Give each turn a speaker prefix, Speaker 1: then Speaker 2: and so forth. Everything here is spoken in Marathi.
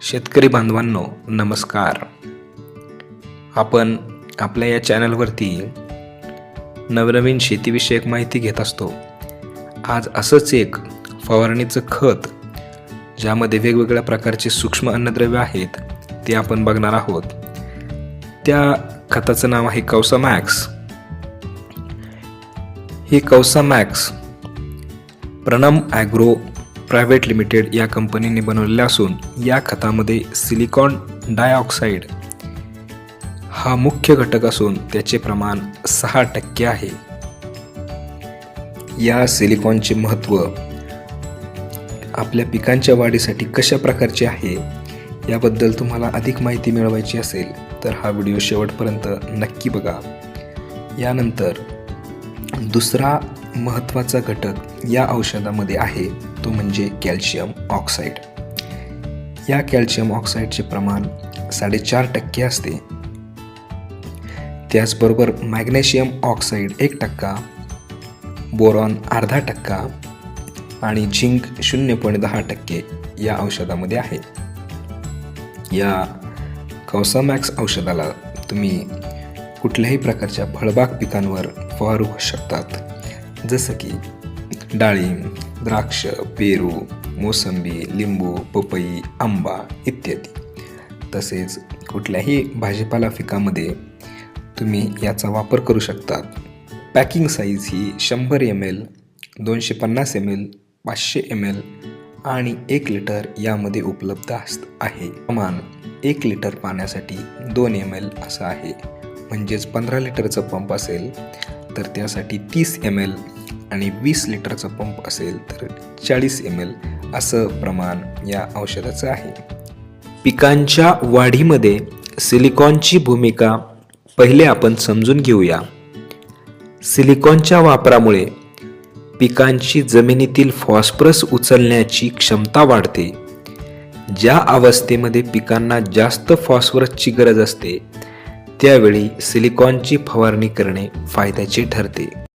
Speaker 1: शेतकरी बांधवांनो नमस्कार. आपण आपल्या या चॅनलवरती नवनवीन शेतीविषयक माहिती घेत असतो. आज असंच एक फवारणीचं खत ज्यामध्ये वेगवेगळ्या प्रकारचे सूक्ष्म अन्नद्रव्य आहेत ते आपण बघणार आहोत. त्या खताचं नाव आहे कौसा मॅक्स. ही Kausa Max Pranam agro private limited या कंपनीने बनवलेले असून या खतामध्ये सिलिकॉन डायऑक्साईड हा मुख्य घटक असून त्याचे प्रमाण सहा टक्के आहे. या सिलिकॉनचे महत्त्व आपल्या पिकांच्या वाढीसाठी कशा प्रकारचे आहे याबद्दल तुम्हाला अधिक माहिती मिळवायची असेल तर हा व्हिडिओ शेवटपर्यंत नक्की बघा. यानंतर दुसरा महत्त्वाचा घटक या औषधामध्ये आहे तो म्हणजे कॅल्शियम ऑक्साईड. या कॅल्शियम ऑक्साईडचे प्रमाण साडेचार टक्के असते. त्याचबरोबर मॅग्नेशियम ऑक्साईड एक टक्का बोरॉन अर्धा टक्का आणि झिंक शून्य पॉईंट दहा टक्के या औषधामध्ये आहे. या कौसामॅक्स औषधाला तुम्ही कुठल्याही प्रकारच्या फळबाग पिकांवर फवारू शकतात. जसं की डाळिंब द्राक्ष पेरू मोसंबी लिंबू पपई आंबा इत्यादी. तसेच कुठल्याही भाजीपाला पिकामध्ये तुम्ही याचा वापर करू शकतात पॅकिंग साईज ही शंभर एम एल दोनशे पन्नास एम एल पाचशे एम एल आणि एक लिटर यामध्ये उपलब्ध अस आहे. प्रमाण एक लिटर पाण्यासाठी दोन एम एल असं आहे. म्हणजेच पंधरा लिटरचा पंप असेल तर त्यासाठी तीस एम एल आणि वीस लिटरचा पंप असेल तर चाळीस एम एल असं प्रमाण या औषधाचं आहे. पिकांच्या वाढीमध्ये सिलिकॉनची भूमिका पहिले आपण समजून घेऊया. सिलिकॉनच्या वापरामुळे पिकांची जमिनीतील फॉस्फरस उचलण्याची क्षमता वाढते. ज्या अवस्थेमध्ये पिकांना जास्त फॉस्फरसची गरज असते त्यावेळी सिलिकॉनची फवारणी करणे फायद्याचे ठरते.